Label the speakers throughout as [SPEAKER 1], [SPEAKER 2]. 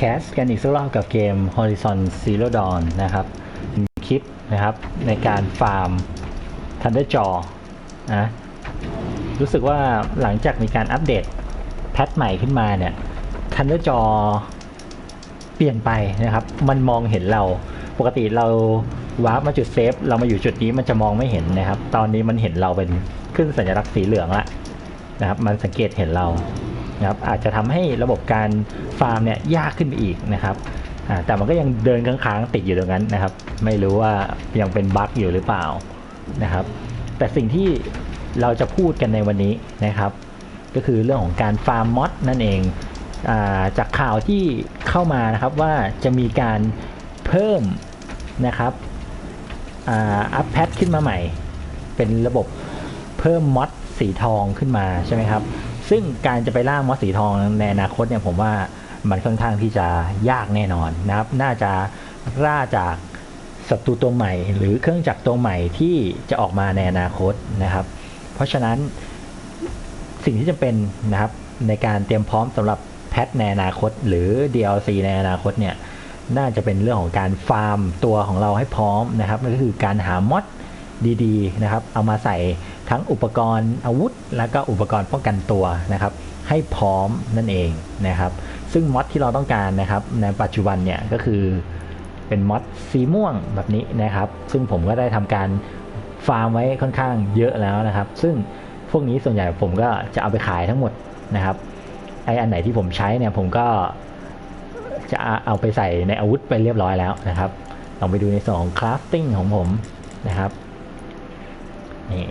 [SPEAKER 1] แคสกันอีกสักรอบกับเกม Horizon Zero Dawn นะครับมีคลิปนะครับในการฟาร์ม Thunder Jaw นะรู้สึกว่าหลังจากมีการอัปเดตแพทใหม่ขึ้นมาเนี่ย Thunder Jaw เปลี่ยนไปนะครับ มันมองเห็นเราปกติเราวาร์ปมาจุดเซฟ เรามาอยู่จุดนี้มันจะมองไม่เห็นนะครับ ตอนนี้มันเห็นเราเป็นขึ้นสัญลักษณ์สีเหลืองละนะครับ มันสังเกตเห็นเรา นะครับอาจจะทำให้ระบบการฟาร์มเนี่ยยากขึ้นไปอีกนะครับแต่มันก็ยังเดินค้างๆติดอยู่ตรงนั้นนะครับ ไม่รู้ว่ายังเป็นบั๊กอยู่หรือเปล่านะครับ แต่สิ่งที่เราจะพูดกันในวันนี้นะครับ ก็คือเรื่องของการฟาร์มมอดนั่นเองอาจากข่าวที่เข้ามานะครับว่าจะมีการเพิ่มนะครับอัพแพทขึ้นมาใหม่ เป็นระบบเพิ่มมอดสีทองขึ้นมาใช่ไหมครับ ซึ่งการจะไปล่ามอดสีทองในอนาคตเนี่ยผมว่ามันค่อนข้างที่จะยากแน่นอนนะครับ น่าจะล่าจากศัตรูตัวใหม่ หรือเครื่องจักรตัวใหม่ที่จะออกมาในอนาคตนะครับ เพราะฉะนั้นสิ่งที่จะเป็นนะครับในการเตรียมพร้อมสำหรับแพทในอนาคต หรือ DLC ในอนาคตเนี่ยน่าจะเป็นเรื่องของการฟาร์มตัวของเราให้พร้อมนะครับนั่นก็คือการหามอดดีๆนะครับ เอามาใส่ ทั้งอุปกรณ์อาวุธ แล้วก็อุปกรณ์ป้องกันตัวนะครับ ให้พร้อมนั่นเองนะครับ ซึ่งมอดที่เราต้องการนะครับในปัจจุบันเนี่ยก็คือเป็นมอดสีม่วงแบบนี้นะครับ ซึ่งผมก็ได้ทำการฟาร์มไว้ค่อนข้างเยอะแล้วนะครับ ซึ่งพวกนี้ส่วนใหญ่ผมก็จะเอาไปขายทั้งหมดนะครับไออันไหนที่ผมใช้เนี่ยผมก็จะเอาไปใส่ในอาวุธไปเรียบร้อยแล้วนะครับลองไปดูในส่วนของคราฟติ้งของผมนะครับนี่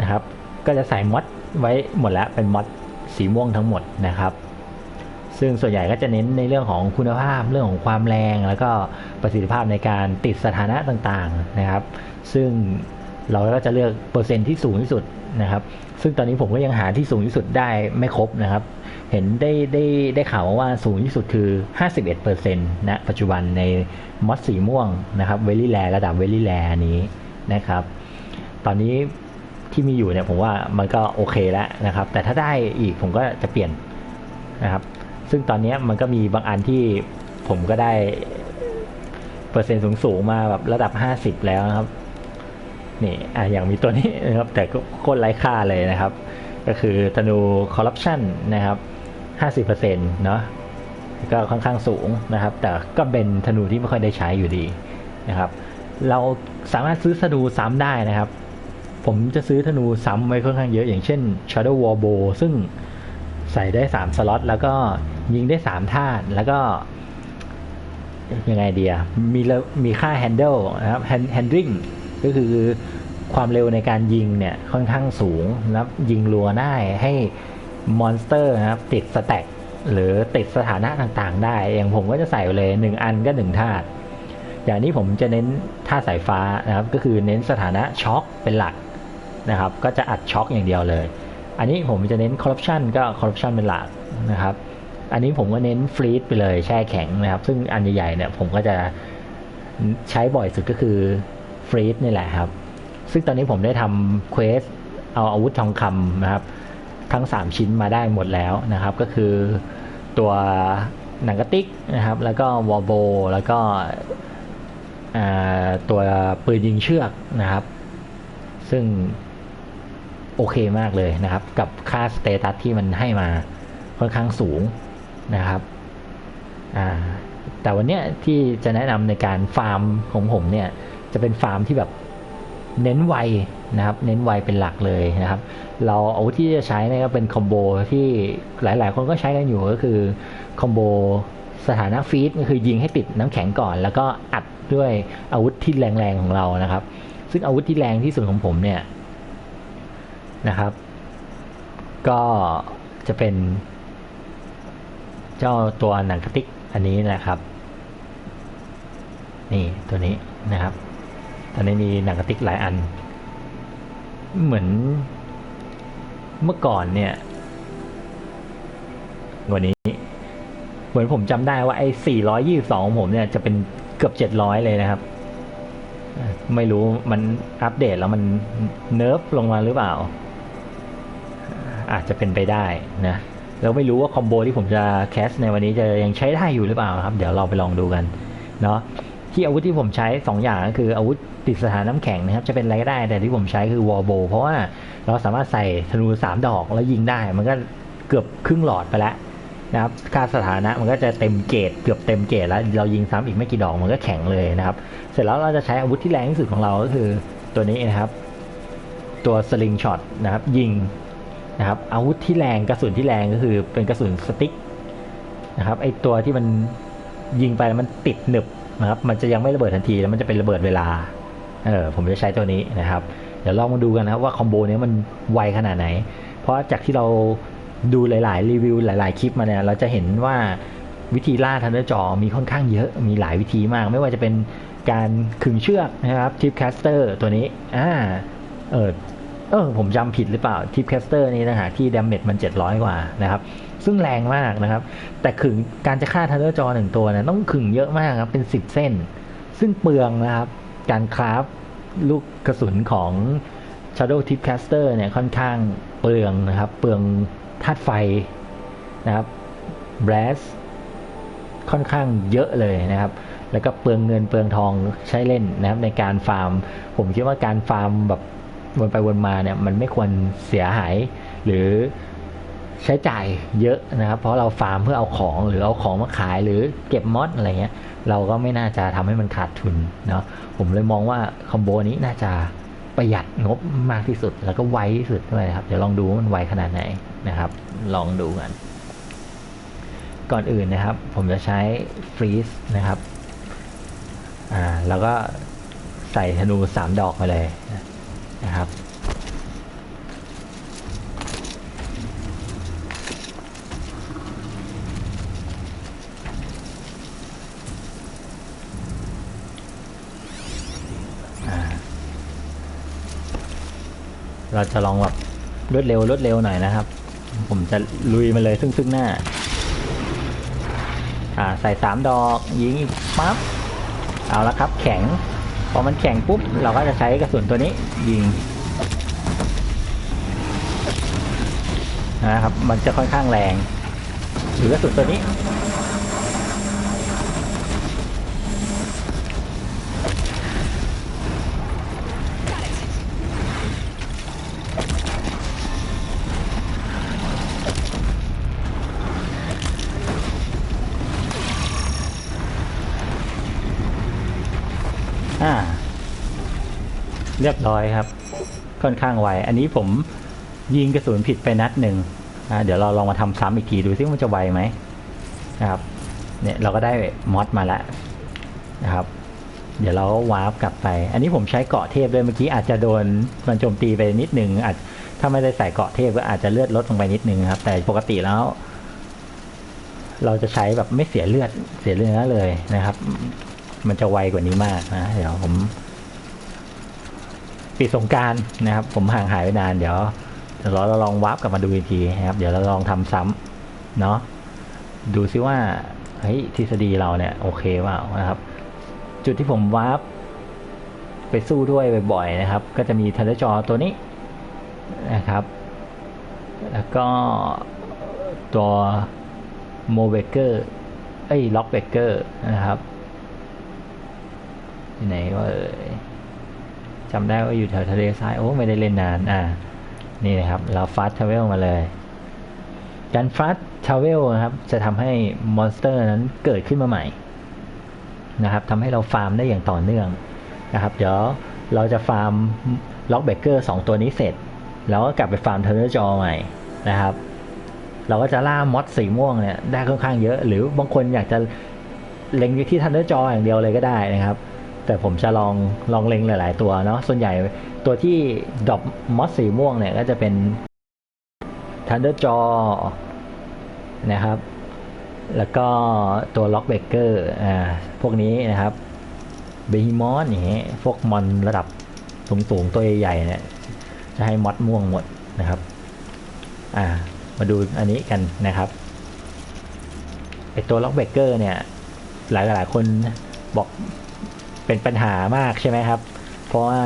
[SPEAKER 1] นะครับ ก็จะใส่มอดไว้หมดแล้วเป็นมอดสีม่วงทั้งหมดนะครับ ซึ่งส่วนใหญ่ก็จะเน้นในเรื่องของคุณภาพเรื่องของความแรง แล้วก็ประสิทธิภาพในการติดสถานะต่างๆนะครับ ซึ่งเราก็จะเลือกเปอร์เซ็นต์ที่สูงที่สุดนะครับ ซึ่งตอนนี้ผมก็ยังหาที่สูงที่สุดได้ไม่ครบนะครับ เห็นได้ได้ได้ข่าวว่าสูงที่สุดคือ 51%นะปัจจุบันในมอสสีม่วงนะครับเวลี่แลระดับเวลี่แลนี้นะครับ ตอนนี้ ที่มีอยู่เนี่ยผมว่ามันก็โอเคแล้วนะครับ แต่ถ้าได้อีกผมก็จะเปลี่ยนนะครับ ซึ่งตอนนี้มันก็มีบางอันที่ผมก็ได้เปอร์เซ็นต์สูงๆมาแบบระดับ 50 แล้วนะครับนี่อะอย่างมีตัวนี้นะครับแต่ก็โคตรไร้ค่าเลยนะครับ ก็คือธนูคอร์รัปชันนะครับ 50%เนาะก็ค่อนข้างสูงนะครับ แต่ก็เป็นธนูที่ไม่ค่อยได้ใช้อยู่ดีนะครับ เราสามารถซื้อธนูซ้ำได้นะครับ ผมจะซื้อธนูซ้ำไว้ค่อนข้างเยอะอย่างเช่น Shadow War Bow ซึ่งใส่ได้ 3 สล็อต แล้วก็ยิงได้ 3 ท่าตุแล้วก็ ยังไงเดียมีมีค่า handle นะครับ handling ก็คือความเร็วในการยิงเนี่ย ค่อนข้างสูงนะครับยิงรัวได้ให้มอนสเตอร์นะครับ ติดสแต็กหรือติดสถานะต่างๆ ได้ อย่างผมก็จะใส่ไปเลย 1 อันก็ 1 ธาตุอย่างนี้ผมจะเน้นท่าสายฟ้านะครับ ก็คือเน้นสถานะช็อคเป็นหลัก นะครับ ก็จะอัดช็อคอย่างเดียวเลย อันนี้ผมจะเน้นคอร์รัปชันก็คอร์รัปชันเป็นหลักนะครับ อันนี้ผมก็เน้นฟรีดไปเลยแช่แข็งนะครับ ซึ่งอันใหญ่ๆเนี่ยผมก็จะใช้บ่อยสุดก็คือฟรีดนี่แหละครับ ซึ่งตอนนี้ผมได้ทำเควสเอาอาวุธทองคำนะครับ ทั้ง 3 ชิ้นมาได้หมดแล้วนะครับ ก็คือตัวหนังกระติกนะครับ แล้วก็วอลโบ แล้วก็ตัวปืนยิงเชือกนะครับ ซึ่ง โอเคมากเลยนะครับ กับค่าสเตตัสที่มันให้มาค่อนข้างสูงนะครับอ่าแต่วันเนี้ยที่จะแนะนำในการฟาร์มของผมเนี่ยจะเป็นฟาร์มที่แบบเน้นไวนะครับ เน้นไวเป็นหลักเลยนะครับ เราอาวุธที่จะใช้เนี่ยก็เป็นคอมโบที่หลาย ๆ คนก็ใช้กันอยู่ก็คือคอมโบสถานะฟีดก็คือยิงให้ติดน้ำแข็งก่อน แล้วก็อัดด้วยอาวุธที่แรง ๆ ของเรานะครับ ซึ่งอาวุธที่แรงที่สุดของผมเนี่ย นะครับ ก็จะเป็น เจ้าตัวหนังกระติกอันนี้นะครับ นี่ตัวนี้นะครับตอนนี้มีหนังกระติกหลายอัน เหมือนเมื่อก่อนเนี่ยวันนี้ เหมือนผมจำได้ว่าไอ้422ของผมเนี่ยจะเป็นเกือบ 700 เลยนะครับ ไม่รู้มันอัปเดตแล้วมันเนิร์ฟลงมาหรือเปล่า อาจจะเป็นไปได้นะแล้วไม่รู้ว่าคอมโบที่ผมจะแคสในวันนี้จะยังใช้ได้อยู่หรือเปล่าครับ เดี๋ยวเราไปลองดูกันเนาะที่อาวุธที่ผมใช้ 2 อย่างก็คืออาวุธติดสถานน้ำแข็งนะครับ จะเป็นอะไรก็ได้ แต่ที่ผมใช้คือวอลโบเพราะว่าเราสามารถใส่ธนูสามดอกแล้วยิงได้ มันก็เกือบครึ่งหลอดไปแล้วนะครับค่าสถานะมันก็จะเต็มเกรดเกือบเต็มเกรดแล้วเรายิงซ้ำอีกไม่กี่ดอกมันก็แข็งเลยนะครับ เสร็จแล้วเราจะใช้อาวุธที่แรงที่สุดของเราก็คือตัวนี้นะครับ ตัวสลิงช็อตนะครับ ยิง นะครับอาวุธที่แรงกระสุนที่แรงก็คือเป็นกระสุนสติ๊กนะครับไอตัวที่มันยิงไปแล้วมันติดหนึบนะครับมันจะยังไม่ระเบิดทันทีแล้วมันจะเป็นระเบิดเวลาเออผมจะใช้ตัวนี้นะครับ เดี๋ยวลองมาดูกันนะครับว่าคอมโบนี้มันไวขนาดไหน เพราะจากที่เราดูหลาย ๆ รีวิวหลาย ๆ คลิปมาเนี่ยเราจะเห็นว่าวิธีล่าทันเดอร์จอมีค่อนข้างเยอะมีหลายวิธีมาก ไม่ว่าจะเป็นการขึงเชือกนะครับทิปแคสเตอร์ตัวนี้อ่าเออ เออผมจำผิดหรือเปล่าทิปแคสเตอร์นี่นะฮะที่ดาเมจมัน 700 กว่านะครับ ซึ่งแรงมากนะครับ แต่ขึงการจะฆ่าทันเดอร์จอหนึ่งตัวเนี่ยต้องขึงเยอะมากครับ เป็น 10 เส้น ซึ่งเปลืองนะครับ การคราฟลูกกระสุนของ Shadow Tipcaster เนี่ยค่อนข้างเปลืองนะครับ เปลืองธาตุไฟนะครับ b r a s ค่อนข้างเยอะเลยนะครับ แล้วก็เปลืองเงินเปลืองทองใช้เล่นนะครับในการฟาร์ม ผมคิดว่าการฟาร์มแบบ วนไปวนมาเนี่ยมันไม่ควรเสียหายหรือใช้จ่ายเยอะนะครับ เพราะเราฟาร์มเพื่อเอาของหรือเอาของมาขายหรือเก็บมอดอะไรเงี้ย เราก็ไม่น่าจะทำให้มันขาดทุนเนาะผมเลยมองว่าคอมโบนี้น่าจะประหยัดงบมากที่สุดแล้วก็ไวที่สุดด้วยนะครับ เดี๋ยวลองดูว่ามันไวขนาดไหนนะครับ ลองดูกัน ก่อนอื่นนะครับ ผมจะใช้ฟรีซนะครับอ่าแล้วก็ใส่ธนูสามดอกไปเลย นะครับ เราจะลองแบบรวดเร็วรวดเร็วหน่อยนะครับ ผมจะลุยมาเลยซึ่งซึ่งหน้า อ่าใส่สามดอกยิงอีกปั๊บเอาละครับ แข็ง พอมันแข็งปุ๊บ เราก็จะใช้กระสุนตัวนี้ยิงนะครับ มันจะค่อนข้างแรง หรือกระสุนตัวนี้ อ่า เรียบร้อยครับ ค่อนข้างไว อันนี้ผมยิงกระสุนผิดไปนัดหนึ่งเดี๋ยวเราลองมาทำซ้ำอีกทีดูซิว่ามันจะไวไหมนะครับ เนี่ยเราก็ได้มอดมาแล้วนะครับ เดี๋ยวเราก็วาร์ปกลับไป อันนี้ผมใช้เกาะเทพด้วยเมื่อกี้อาจจะโดนมันโจมตีไปนิดหนึ่งอาจถ้าไม่ได้ใส่เกาะเทพก็อาจจะเลือดลดลงไปนิดนึงครับ แต่ปกติแล้ว เราจะใช้แบบไม่เสียเลือดเสียเลือดเลยนะครับ มันจะไวกว่านี้มากนะ เดี๋ยวผม ปิดสงการนะครับ ผมห่างหายไปนานเดี๋ยวเดี๋ยวเราลองวาร์ปกลับมาดูอีกทีนะครับ เดี๋ยวเราลองทำซ้ำเนาะดูซิว่าเฮ้ยทฤษฎีเราเนี่ยโอเคเปล่านะครับ จุดที่ผมวาร์ปไปสู้ด้วยบ่อยๆนะครับ ก็จะมีทันเดอร์จอตัวนี้นะครับ แล้วก็ตัวโมเบเกอร์เอ้ยล็อกเบเกอร์นะครับที่ไหนว่าเอ่ย จำได้ว่าอยู่แถวทะเลทรายโอ้ไม่ได้เล่นนานอ่านี่นะครับ เราฟาสทเวลมาเลย การฟาสทเวลนะครับ จะทำให้มอนสเตอร์นั้นเกิดขึ้นมาใหม่นะครับทำให้เราฟาร์มได้อย่างต่อเนื่องนะครับ เดี๋ยวเราจะฟาร์มล็อกเบเกอร์สตัวนี้เสร็จ แล้วก็กลับไปฟาร์มเทอร์เนอร์จอใหม่นะครับ เราก็จะล่ามอดสีม่วงเนี่ยได้ค่อนข้างเยอะ หรือบางคนอยากจะเล็งที่ทันเดอร์จออย่างเดียวเลยก็ได้นะครับ แต่ผมจะลองลองเล็งหลาย ๆ ตัวเนาะส่วนใหญ่ตัวที่ดรอปมอสสีม่วงเนี่ยก็จะเป็นทันเดอร์จอนะครับ แล้วก็ตัวล็อกเบเกอร์อ่าพวกนี้นะครับเบฮิมอนอย่างเงี้ยพวกมอนระดับสูง ๆ ตัวใหญ่ ๆ เนี่ย จะให้มอดม่วงหมดนะครับอ่ามาดูอันนี้กันนะครับไอตัวล็อกเบเกอร์เนี่ย หลายหลายๆคนบอก เป็นปัญหามากใช่ไหมครับ เพราะว่า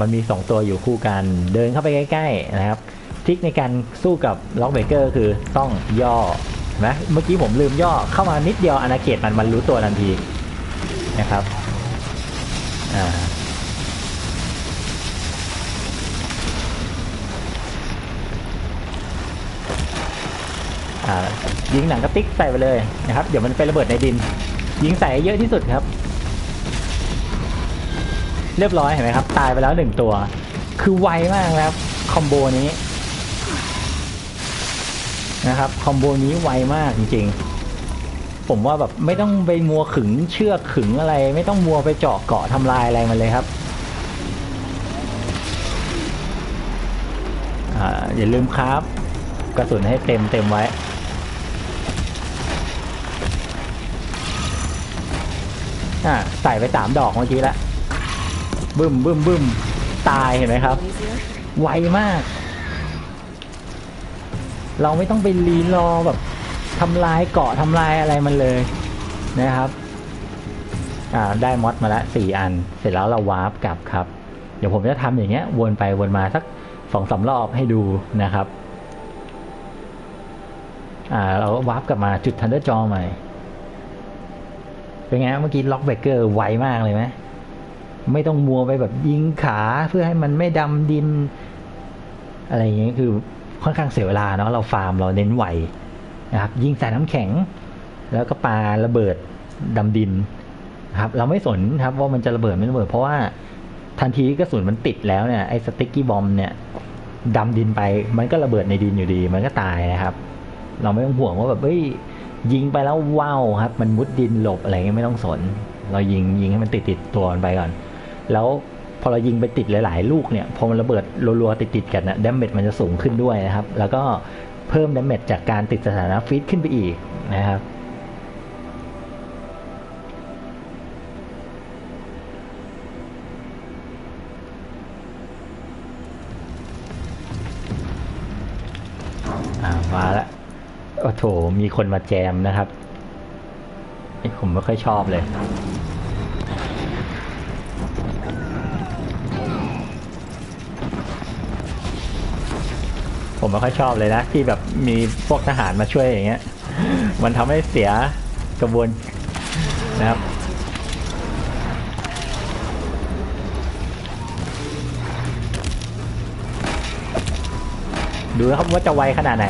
[SPEAKER 1] มันมีสองตัวอยู่คู่กัน เดินเข้าไปใกล้ๆนะครับทริคในการสู้กับล็อกเบเกอร์คือต้องย่อนไหมเมื่อกี้ผมลืมย่อเข้ามานิดเดียวอาณาเขตมันมันรู้ตัวทันทีนะครับอ่ายิงหนังกระติกใส่ไปเลยนะครับ เดี๋ยวมันไประเบิดในดิน ยิงใส่เยอะที่สุดครับ เรียบร้อยเห็นไหมครับ ตายไปแล้วหนึ่งตัว คือไวมากนะครับคอมโบนี้นะครับคอมโบนี้ไวมากจริงๆ ผมว่าแบบไม่ต้องไปมัวขึงเชือกขึงอะไร ไม่ต้องมัวไปเจาะเกาะทำลายอะไรมันเลยครับออย่าลืมครับ กระสุนให้เต็มเต็มไว้อ่าใส่ไปสามดอกเมื่อกี้และ บึ้มบึ้มบึ้มตายเห็นไหมครับ ไวมาก เราไม่ต้องไปรีรอแบบทำลายเกาะทำลายอะไรมันเลยนะครับ อ่าได้มอดมาละสี่อัน เสร็จแล้วเราวาร์ปกลับครับ เดี๋ยวผมจะทำอย่างเงี้ย วนไปวนมาสักสองสารอบให้ดูนะครับ อ่า เราก็วาร์ปกลับมาจุดทันเดอร์จอใหม่ เป็นไงเมื่อกี้ล็อกเบเกอร์ไวมากเลยไหม ไม่ต้องมัวไปแบบยิงขาเพื่อให้มันไม่ดำดิน อะไรอย่างเงี้ยคือค่อนข้างเสียเวลาเนาะเราฟาร์มเราเน้นไวนะครับ ยิงใส่น้ำแข็ง แล้วก็ปาระเบิดดำดินนะครับ เราไม่สนครับว่ามันจะระเบิดไม่ระเบิด เพราะว่าทันทีที่กระสุนมันติดแล้วเนี่ยไอ้สติ๊กกี้บอมเนี่ยดำดินไปมันก็ระเบิดในดินอยู่ดี มันก็ตายนะครับ เราไม่ต้องห่วงว่าแบบเฮ้ยยิงไปแล้วว้าวครับ มันมุดดินหลบอะไรเงี้ยไม่ต้องสน เรายิงยิงให้มันติดติดตัวมันไปก่อน แล้วพอเรายิงไปติดหลาย ๆ ลูกเนี่ยพอมันระเบิดรัวๆติดๆกันนะดาเมจมันจะสูงขึ้นด้วยนะครับ แล้วก็เพิ่มดาเมจจากการติดสถานะฟีดขึ้นไปอีกนะครับอ่ามาแล้วโอ้โถมีคนมาแจมนะครับเอ้ยผมไม่ค่อยชอบเลย ผมไม่ค่อยชอบเลยนะ ที่แบบมีพวกทหารมาช่วยอย่างเงี้ย มันทำให้เสียกระบวนนะครับดูนะครับว่าจะไวขนาดไหน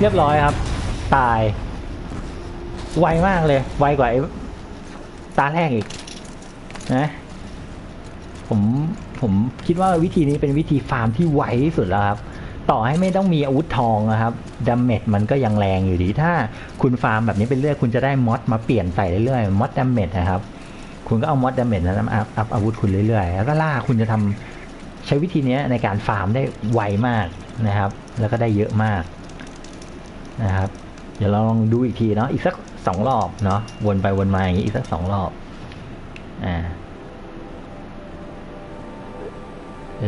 [SPEAKER 1] เรียบร้อยครับ ตาย ไวมากเลย ไวกว่าไอ้ตาแรกอีกนะผม ผมคิดว่าวิธีนี้เป็นวิธีฟาร์มที่ไวที่สุดแล้วครับ ต่อให้ไม่ต้องมีอาวุธทองนะครับดาเมจมันก็ยังแรงอยู่ดี ถ้าคุณฟาร์มแบบนี้เป็นเรื่อยคุณจะได้มอดมาเปลี่ยนใส่เรื่อยๆมอดดาเมจนะครับ คุณก็เอามอดดาเมจนั้นอัพอัพอาวุธคุณเรื่อยๆ แล้วก็ล่าคุณจะทำใช้วิธีนี้ในการฟาร์มได้ไวมากนะครับ แล้วก็ได้เยอะมากนะครับ เดี๋ยวเราลองดูอีกทีเนาะอีกสักสองรอบเนาะวนไปวนมาอย่างนี้อีกสักสองรอบอ่า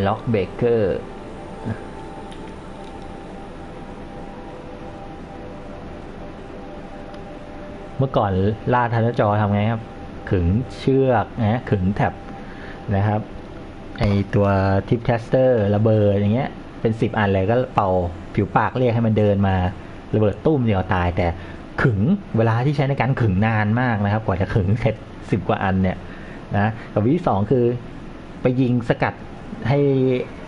[SPEAKER 1] ล็อกเบเกอร์เมื่อก่อนล่าทันจอทำไงครับ ขึงเชือกนะขึงแท็บนะครับไอตัวทิปเทสเตอร์ระเบิดอย่างเงี้ยเป็นสิบอันเลยก็เป่าผิวปากเรียกให้มันเดินมาระเบิดตุ้มเดียวตาย แต่ขึงเวลาที่ใช้ในการขึงนานมากนะครับ กว่าจะขึงเสร็จสิบกว่าอันเนี่ยนะกับวิธีสองคือไปยิงสกัด ให้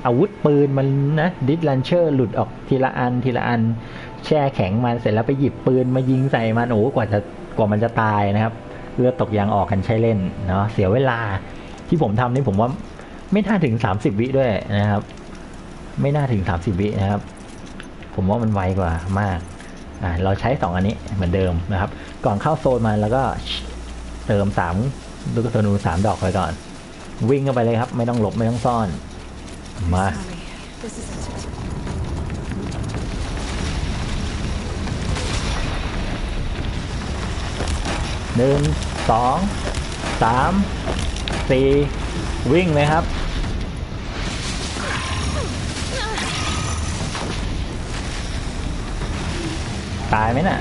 [SPEAKER 1] อาวุธปืนมันนะดิสลันเชอร์หลุดออกทีละอันทีละอัน แช่แข็งมันเสร็จแล้วไปหยิบปืนมายิงใส่มันโอ้กว่าจะกว่ามันจะตายนะครับ เลือดตกยางออกกันใช้เล่นเนาะเสียเวลาที่ผมทำนี่ผมว่าไม่น่าถึง30วิด้วยนะครับ ไม่น่าถึง30วินะครับ ผมว่ามันไวกว่ามากอ่าเราใช้2อันนี้เหมือนเดิมนะครับ ก่อนเข้าโซนมาแล้วก็เติม3ลูกกระสุนสามดอกไปก่อน วิ่งเข้าไปเลยครับ ไม่ต้องหลบไม่ต้องซ่อน มาหนึ่งสองสามสี่วิ่งเลยครับ ตายไหมน่ะ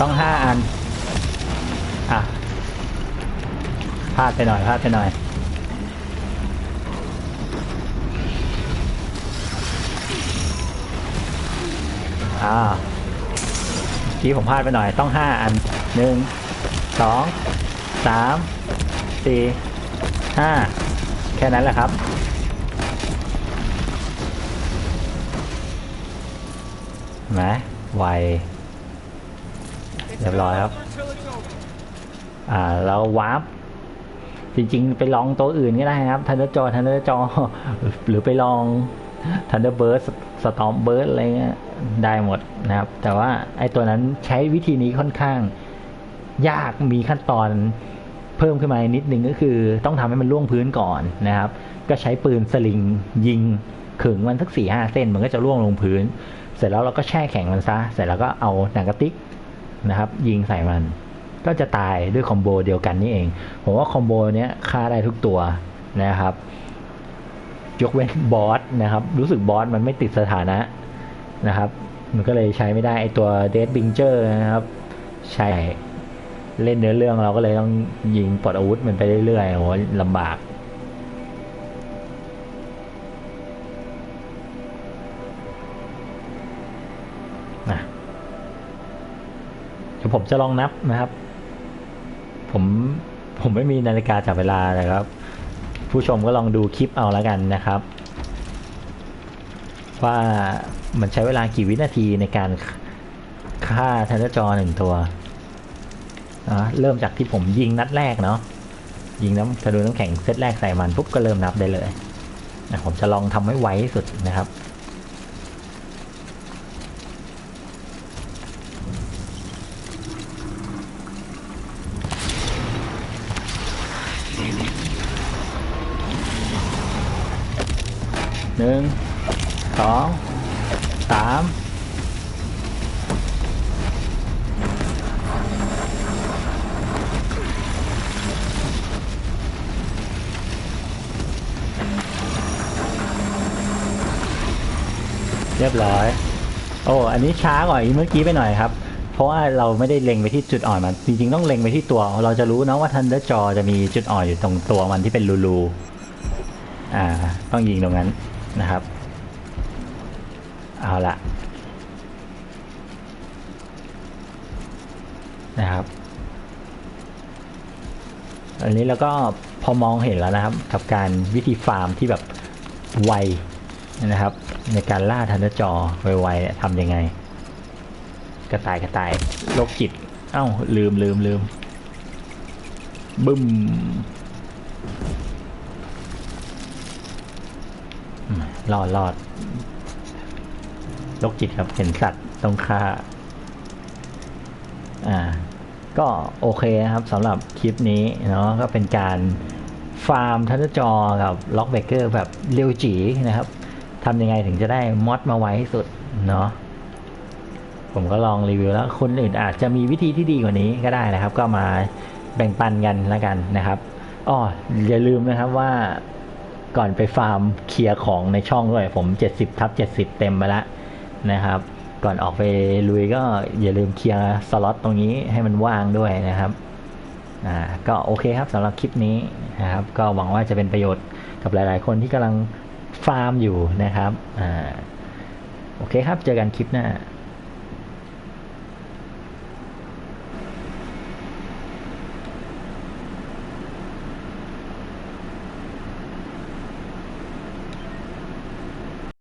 [SPEAKER 1] ต้องห้าอัน อะ พลาดไปหน่อยพลาดไปหน่อยอ่ากี้ผมพลาดไปหน่อยต้องห้าอันหนึ่งสองสามสี่ห้าแค่นั้นแหละครับนไหมไวเรียบร้อยครับ อ่าแล้ววาร์ป จริงๆ ไปลองตัวอื่นก็ได้ครับทันเดอร์จอทันเดอร์จอ หรือไปลองทันเดอร์เบิร์ดสตอมเบิร์ดอะไรเงี้ยได้หมดนะครับ แต่ว่าไอ้ตัวนั้นใช้วิธีนี้ค่อนข้าง ยากมีขั้นตอนเพิ่มขึ้นมานิดนึงก็คือ ต้องทำให้มันล่วงพื้นก่อนนะครับ ก็ใช้ปืนสลิงยิงขึงมันสักสี่ห้าเส้น มันก็จะล่วงลงพื้น เสร็จแล้วเราก็แช่แข็งมันซะ เสร็จแล้วก็เอาหนังกระติกนะครับ ยิงใส่มัน ก็จะตายด้วยคอมโบเดียวกันนี่เอง ผมว่าคอมโบเนี้ยฆ่าได้ทุกตัวนะครับยกเว้นบอสนะครับ รู้สึกบอสมันไม่ติดสถานะนะครับ มันก็เลยใช้ไม่ได้ไอตัวเดดบิงเจอร์นะครับ ใช่เล่นเนื้อเรื่องเราก็เลยต้องยิงปลดอาวุธมันไปเรื่อยๆโหลำบากนะเดี๋ยวผมจะลองนับนะครับ ผมผมไม่มีนาฬิกาจับเวลานะครับ ผู้ชมก็ลองดูคลิปเอาแล้วกันนะครับ ว่ามันใช้เวลากี่วินาทีในการฆ่าทันเดอร์จอหนึ่งตัวนะเริ่มจากที่ผมยิงนัดแรกเนาะยิงน้ำธนูน้ำแข็งเซตแรกใส่มันปุ๊บก็เริ่มนับได้เลยนะผมจะลองทำให้ไวที่สุดนะครับ หนึ่งสองสาม เรียบร้อย โอ้อันนี้ช้ากว่าอีเมื่อกี้ไปหน่อยครับ เพราะว่าเราไม่ได้เล็งไปที่จุดอ่อนมันจริงๆต้องเล็งไปที่ตัว เราจะรู้นะว่าทันเดอร์จอจะมีจุดอ่อนอยู่ตรงตัวมันที่เป็นรูๆอ่า ต้องยิงตรงนั้นนะครับ เอาละนะครับอันนี้แล้วก็พอมองเห็นแล้วนะครับ กับการวิธีฟาร์มที่แบบไวนะครับ ในการล่าทันจอไวๆเนี่ยทำยังไง กระต่ายกระต่ายโรคจิต เอ้า ลืมลืมลืมบึ้มอืมรอดรอดโรคจิตครับเห็นสัตว์ต้องฆ่า อ่า ก็โอเคนะครับสำหรับคลิปนี้เนาะก็เป็นการฟาร์มทันจอกับล็อกเบเกอร์แบบเร็วจีนะครับ ทำยังไงถึงจะได้มอดมาไวที่สุดเนาะผมก็ลองรีวิวแล้วคนอื่นอาจจะมีวิธีที่ดีกว่านี้ก็ได้นะครับ ก็มาแบ่งปันกันแล้วกันนะครับอ้ออย่าลืมนะครับว่าก่อนไปฟาร์มเคลียร์ของในช่องด้วย ผม 70ทับ70 เต็มไปแล้วนะครับ ก่อนออกไปลุยก็อย่าลืมเคลียร์สล็อตตรงนี้ให้มันว่างด้วยนะครับอ่าก็โอเคครับสำหรับคลิปนี้นะครับ ก็หวังว่าจะเป็นประโยชน์กับหลาย ๆ คนที่กำลัง ฟาร์มอยู่นะครับ อ่า โอเคครับ เจอกันคลิปหน้า